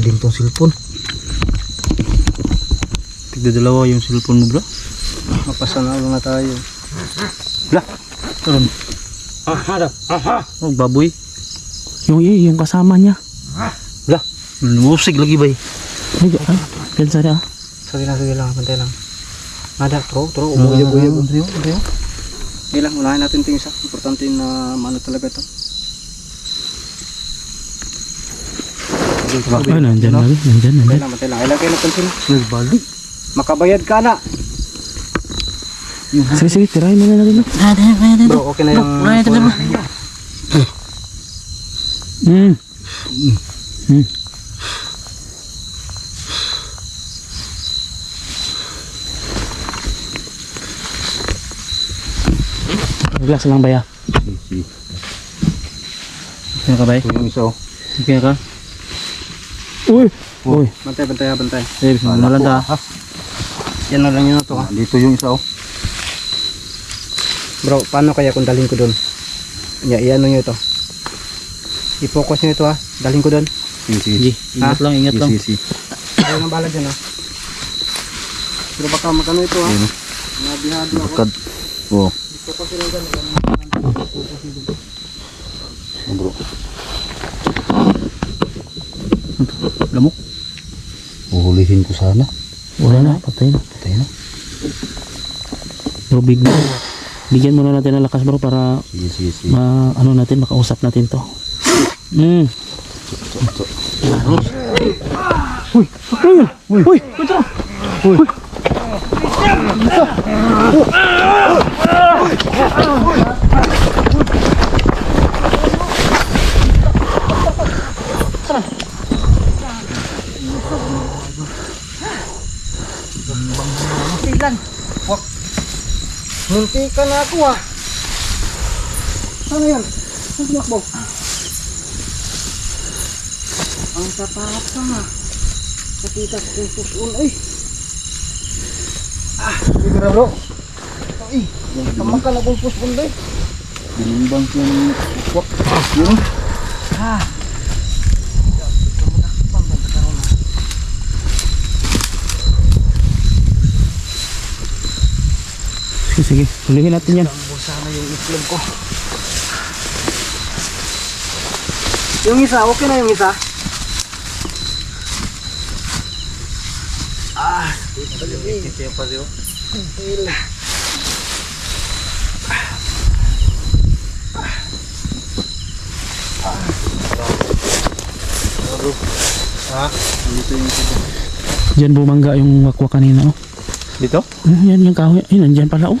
Din tong cellphone. Tigda dalawa yung cellphone mo bro. Mapasana lang na tayo. Bla. Karon. Ah, harap. Aha. Oh, baboy. Yung yung kasama niya. Bla. Musig lagi bay. Ay, ay, pensa na. Sige lang, sige lang. Pantay lang. Nada, tro, tro. Umuyag, uyag. Andrew, Andrew. Sige lang, unahin natin ito isa. Importante na ano talaga ito. Ay, nandyan na rin. Nandyan, nandyan. lang, pantay lang. Kailan kayo napansin? Makabayad ka na. Sige, sige, tirahin mo na natin. no? Bro, okay na yung... Hmm. Hmm. Glass lang ba ya? Kaya ka? Ito yung isa oh. Kaya ka? Uy! Uy! Bantay, bantay ha, bantay. Eh, na lang ta. Yan na lang yun ito ha. Dito yung isa oh. Bro, paano kaya kung dalhin ko doon? Ya, iano nyo ito. I-focus nyo ito ha. Dalhin ko doon. Sige, ingat lang, ingat lang. Ayaw nang bala dyan ha. Pero baka makano ito ha. Nabihado ako. Kad. Oh. I-focus nyo lang dyan. Bro. Lamok. Uhulihin ko sana. Wala na, patay na. Patay na. Bro, big Bigyan muna natin ng lakas bro para Sige, sige, sige. ma ano natin makausap natin to. Mm. Uy, uy, uy, uy. Munti ka na ako ha. Ano yan? Saan tumakbo? Ang tatakap ka nga. Nakita ko kung susun. Ay! Ah! Sige na bro. Ay! Tama ka na kung susun ba eh. Binimbang ko yung wak. Yun. Ah! Sige, sige. Hulihin natin yan. Sana yung itlog ko. Yung isa, okay na yung isa. Ah, Ito yung pasiyo. hila. Ha? Dito yung isa. Diyan bumangga yung wakwa kanina oh. Dito? Ano yan yung kahoy? Ay, nandyan pala oh.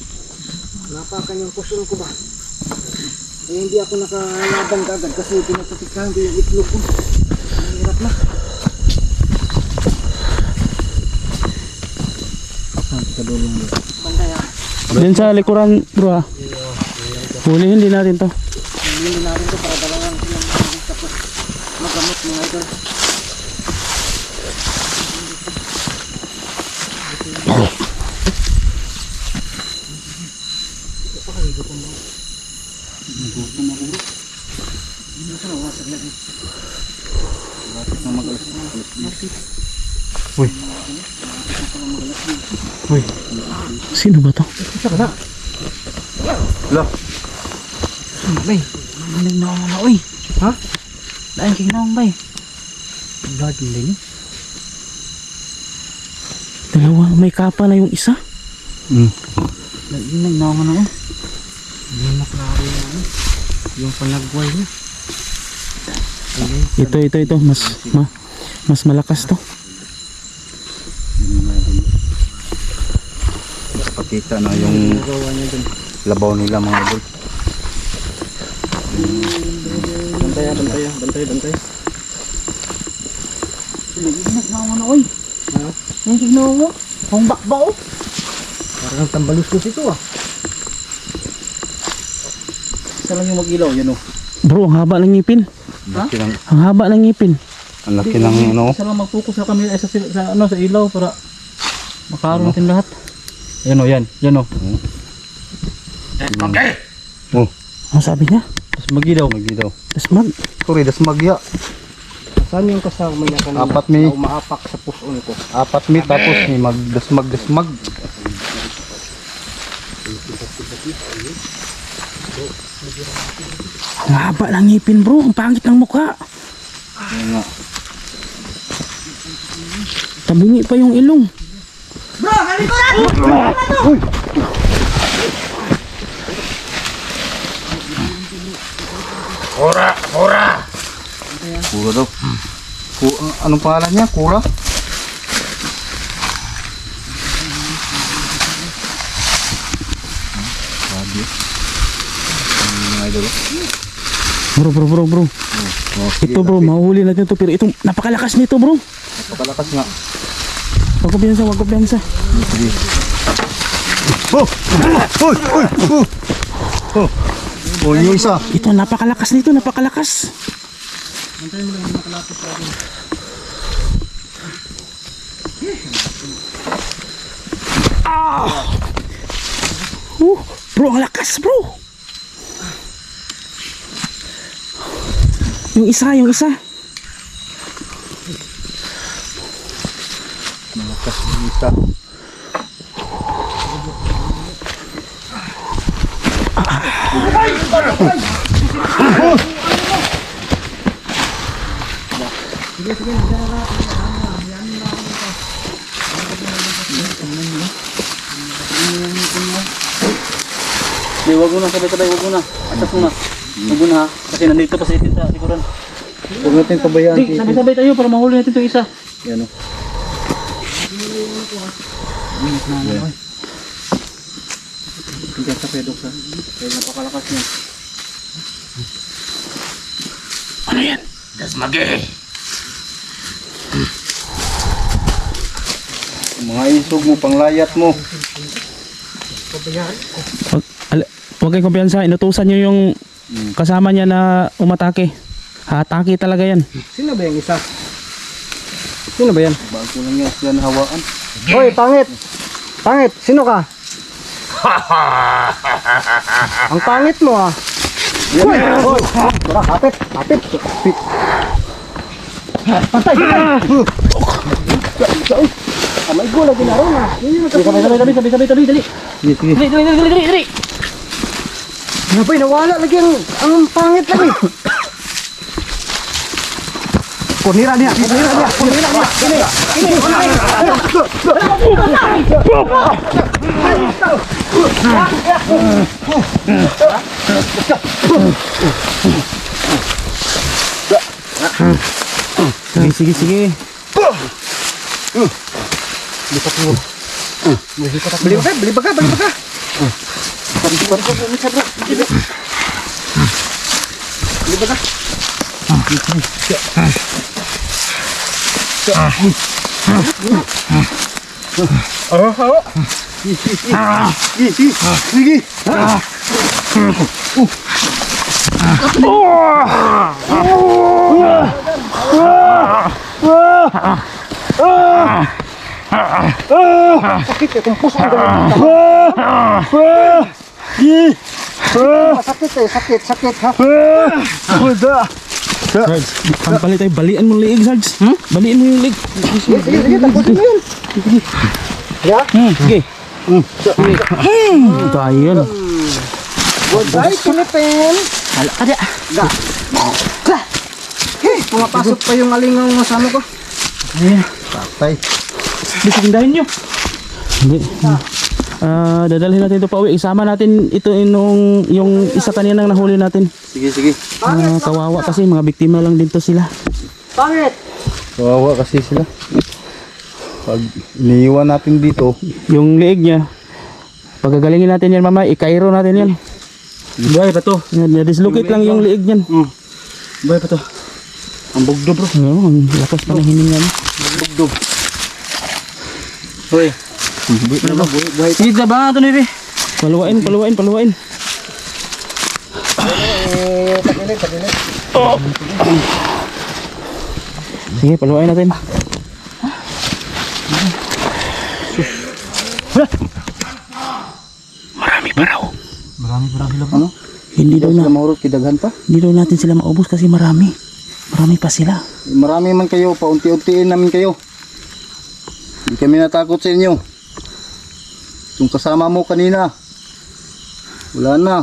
Napakan yung puson ko ba? Eh, hindi ako nakalaban kagad kasi pinatatikan ko yung itlog ko. Ang hirap na. Kadulong mo. Bantay ah. Diyan sa likuran bro ah. Hulihin din natin to. Hindi natin ito para dalawang silang mga tapos magamot mga idol. Sino ba to? Lo. Bay, maling na ako na uy. Ha? Dahil kay naong bay. Gadling. Dalawa, may kapa na yung isa. Hmm. Nag-inag na ako na uy. Hindi maklaro yung ano. Yung panagway niya. Ito, ito, ito. Mas, ma, mas malakas to. Pakita na yung labaw nila mga idol. Bantay ah, bantay ah. Bantay, bantay. Liinas na ako na, oy. Ha? Yung tignan mo. Hongbak ba, oh? Parang tambalustos ito ah. Isa lang yung mag-ilaw, yan, oh. Bro, ang haba ng ngipin. Ha? Ang haba ng ngipin. Ang laki ng, ano? Isa lang mag-focus sa camera, sa, sa, ano, sa ilaw para makaroon natin lahat. Yan, oh, yan. Yan, oh. Oh, Ano sabi niya? tapos mag-ilaw. Mag-ilaw. Dasmag. Sorry, das magya. Saan yung kasama niya kanina? Apat mi. Na umaapak sa puson ko. Apat mi, tapos ni mag-dasmag, dasmag. Ang haba ng ngipin bro. Ang pangit ng mukha. Yan nga. Tabingi pa yung ilong. Kura daw. Ku anong pangalan niya? Kura? Ang idol. Bro, bro, bro, bro. Ito bro, mahuhuli natin to pero itong napakalakas nito bro. Napakalakas nga. Wag kumpiyansa, wag kumpiyansa. Sige. Oh! Uy! Uy! Oh! Oh! Oh, yung isa. Ito, napakalakas nito, napakalakas. Ah! Uh, bro, ang lakas bro. Yung isa, yung isa. Malakas yung isa. Di, wag mo na, sabay-sabay, wag mo na. Atas mo na. Wag mo na ha. Kasi nandito pa sa itin sa likuran. Huwag natin pabayaan Di, sabay-sabay tayo para mahuli natin itong isa. Yan o. Tingnan sa pedok sa. Kaya napakalakas niya. Ano yan? Mga isog mo, panglayat mo. Wag, al, wag kayong kumpiyansa, inutusan nyo yung kasama niya na umatake. Hatake talaga yan. Sino ba yung isa? Sino ba yan? Bago lang yan siya hawaan. Hoy, pangit! Pangit! Sino ka? Ang pangit mo ah! Hoy! Hoy! Tara, kapit! Kapit! Patay! Patay! Ah, may gula ginaro na. Yun yung Di, sabay-sabay, sabay, sabay, sabay, sabay, dali. Dali, dali, dali, dali, dali. Napay, nawala lagi ang, ang pangit lagi. Kunira niya, kunira niya, kunira niya. Kini, kini, kini. Sige, sige, sige. Beli ba, beli ba ka, beli ba ka? Beli ba ka? Sige, sige. Sakit ya, kung puso ang ganun. Sakit eh, sakit, sakit ha. Sarge, bali tayo, balian mo liig, Sarge. Hmm? Balian mo yung liig. Sige, sige, sige, tapusin mo yun. Yeah. Hmm, sige. Hmm, tayo yun. Goodbye, Philippine. Hala ka dyan. Hey, pumapasok pa yung alingaw ng masama ko. Patay. Bisagindahin nyo. Hindi. Ah, dadalhin natin ito pa uwi. Isama natin ito inong yung isa kanina nahuli natin. Sige, sige. Ah, kawawa kasi mga biktima lang dito sila. Pangit. Kawawa kasi sila. Pag iniiwan natin dito, Yung liig niya, pagagalingin natin yan mamaya, ikairo natin yan. Buhay pa to. Yan, dislocate lang yung liig niyan. Buhay pa to. Ang bugdo bro. Oo, ang lakas pa ng hininga mo. Bugdo. Hoy. Ano ba? Buhay. Sige na ba ito ni Paluwain, paluwain, paluwain. Eh, tagilid, tagilid. Sige, paluwain natin. Marami pa raw. Marami pa sila ano? Hindi daw na, maurot kidaghan pa. hindi daw natin sila maubos kasi marami. Marami pa sila. Marami man kayo, paunti-untiin namin kayo. Hindi kami natakot sa inyo. Yung kasama mo kanina. Wala na.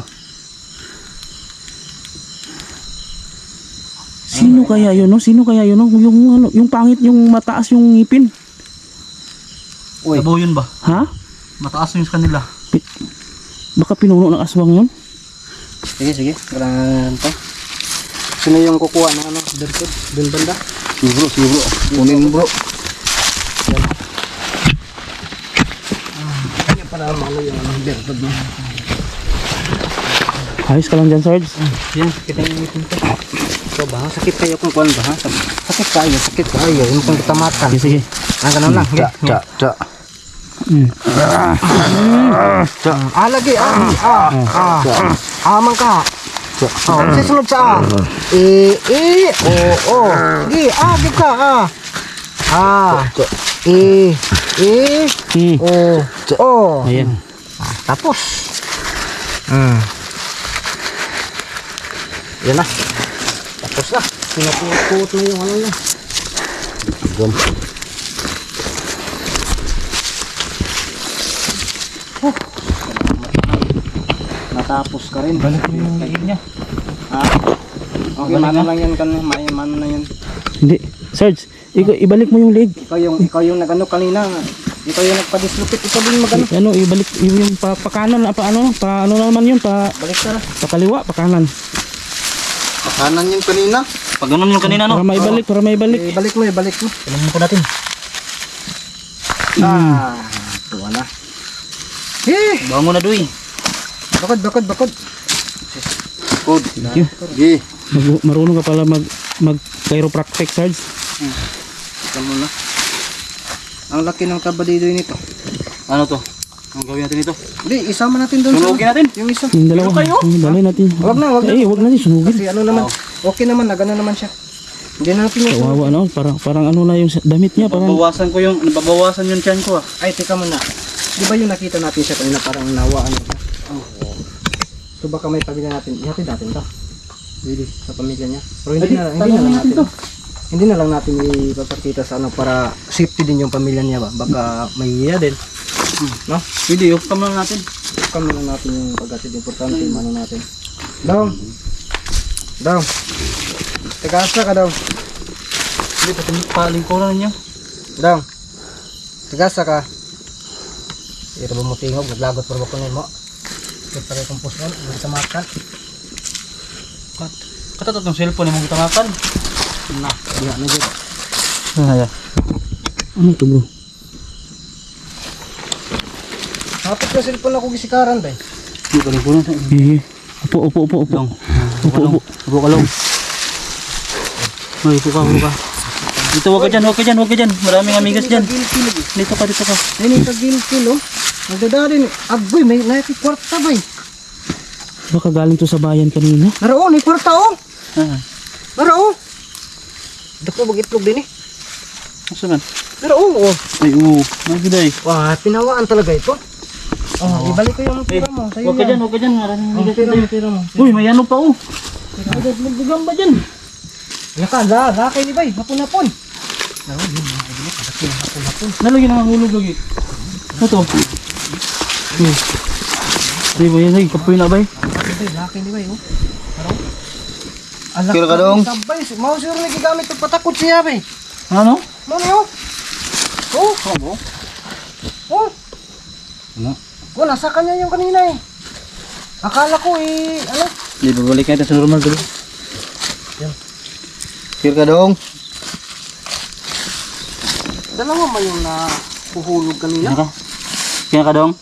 Sino kaya yun, no? Sino kaya yun, no? Yung, ano, yung pangit, yung mataas yung ngipin. Uy. Sabaw yun ba? Ha? Mataas yung kanila. Pi- Baka pinuno ng aswang yun? Sige, sige. Kailangan to. Sino yung kukuha ng ano? Dirkod? Dun banda? Sige bro. Kunin mo bro. Kanya para dirkod mo. Ayos ka lang dyan, Sarge. Yan, kita yung itin ko. So, ba? Sakit kayo kung kuhan ba? ha? Sakit kayo, sakit kayo. Yung kung kitamatan. Sige, sige. Ah, ganun lang. Cha, cha, cha. Mm. Ah, lagi. Ah, ah, ah. Ah, man ka. Oh, sisunod sa ah. E, e, o, o. Sige, ah, di ka, ah. Ah, e, e, Hmm. o, o. Ayan. Tapos. Hmm. Yan na. Tapos na. Pinapukot mo yung ano na. Oh. Natapos ka rin. Balik mo yung liig niya. Ha? Okay, mano lang yan kan, may mano na yan. Hindi. Sarge, ikaw, ibalik mo yung leg. Ikaw yung ikaw yung nagano kanina. Ikaw yung nagpa-dislocate, ikaw din magano. Ano, ibalik yung, yung pa, pa kanan, pa ano, pa ano naman yun, pa, Balik ka na. pa kaliwa, pa kanan. Kanan yung kanina. Pag ganun yung kanina Para maibalik, para maibalik. Eh, balik mo, eh, balik mo. Kailangan ko natin. Ah, tuwa na. Eh, Bango na duy. bakod, bakod, bakod. Good. Thank you. Sige. Mag, marunong ka pala mag, mag chiropractic, Sarge. Ito mo na. Ang laki ng kabadido nito. Ano to? Ang gawin natin ito? Hindi, isama natin doon. Sunugin natin. Yung isa. Yung dalawa. Yung dalhin natin. Wag na, wag na. Eh, wag natin sunugin. Kasi ano naman, okay naman, nagano naman siya. Hindi na natin yung... Kawawa no, parang parang ano na yung damit niya, parang Babawasan ko yung, nababawasan yung tiyan ko ah. Ay, teka muna. Di ba yung nakita natin siya kanina parang nawaan siya? Oo. So baka may pamilya natin. Ihatid natin to. Pwede sa pamilya niya. Pero hindi na, hindi na natin. Hindi na lang natin ipapakita sa ano para safety din yung pamilya niya ba. Baka may iya din. No? Pwede, yung kamlang natin. Kami lang natin yung pagkatid importante yung ano natin. Down. Down. Teka, asa ka down. Hindi, pati palingkuran ninyo. Down. Teka, asa ka. Ito ba mo tingog? Naglagot pa ba ko mo? Ito pa rin kong puso. Hindi ka makan. Kat, katatot ng cellphone yung mga gitangakan. Na, diha na dyan. ah, ano to bro? Hapit na cellphone ako gisikaran ba? Hindi palingkuran sa inyo. Eh, upo, upo, upo, upo. Upo, upo. Upo ka lang. Ay, upo ka, upo ka. Dito, huwag ka dyan, huwag ka dyan, huwag ka dyan. Maraming amigas dyan. Dito ka, dito ka. Ayun yung kagilkil oh. Nagdadari ni. Agoy, may nakikwarta ba eh. Baka galing to sa bayan kanina. Naroon, may kwarta oh. Ah, Naroon. Dako bag itlog din eh. asa man? Naroon oh. Ay, oo. Nagiday. Wah, pinawaan talaga ito. Oh, ibalik ko yung Eh, tira mo. Sa'yo huwag ka yan. dyan, huwag ka dyan. Maraming Oh, tira tira mo. Uy, may ano pa oh. Agad, maggagamba dyan. Naka, la, la kay ni bay. Hapon-hapon. Nalagyan na ang hulog lagi. Ano to? Di ba yan, ay, kapoy na ba eh? Bay, la kay ni bay oh. Alak Kira ka dong. Sabay, mau sure lagi gamit ito patakot siya bay. Ano? Mo niyo? Oh. mo? Oh. Ano? Wala sa kanya yung kanina eh. Akala ko eh, ano? Di ba balik natin sa normal dulu? Kira ka dong. Dalawa ba yung na puhulog kanina? Kira ka? Kira ka dong?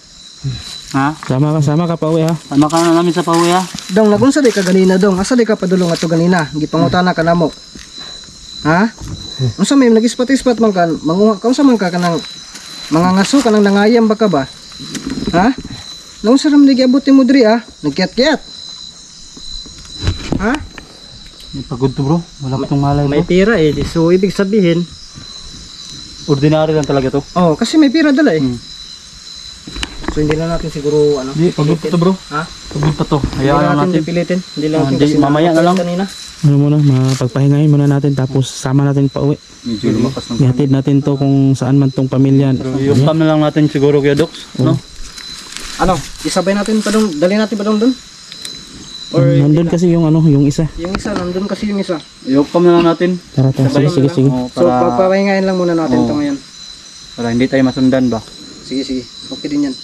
Ha? Sama ka, sama ka pa uwi ha. Tama ka na namin sa pauwi ha? Dong, nagunsa di ka ganina dong. Asa di ka padulong ato ganina? Gipangutana ka namo. Ha? Unsa may nag-ispat-ispat man ka, manguha ka unsa man ka kanang mga ngaso kanang nangayam ba ka ba? Ha? Nung sa ramig abot mo diri ah, nagkiat-kiat. Ha? May pagod to bro. Wala pa itong malay May bro. pira eh, so ibig sabihin, Ordinary lang talaga to. oh, kasi may pira dala eh. Hmm. So hindi na natin siguro ano, Hindi, pagod pa to bro. Ha? Pagod pa to. Hindi Hayaan na lang natin natin. pipilitin. Hindi lang Ah, natin hindi, kasi mamaya na lang. Kanina. Ano muna, mapagpahingayin muna natin tapos sama natin pa uwi. Medyo lumakas ng Ihatid natin to kung saan man tong pamilya. Yung cam na lang natin siguro kaya Docs. No? Ano, isabay natin pa dong, dali natin pa dong dun? Or Nandun kasi yung ano, yung isa. yung isa, nandun kasi yung isa. Yung cam na lang natin. Tara, tara. Sige, sige, sige. Oh, So, para, papahingayin lang muna natin Oo. to ngayon. para hindi tayo masundan ba? Sige, sige. Okay din yan.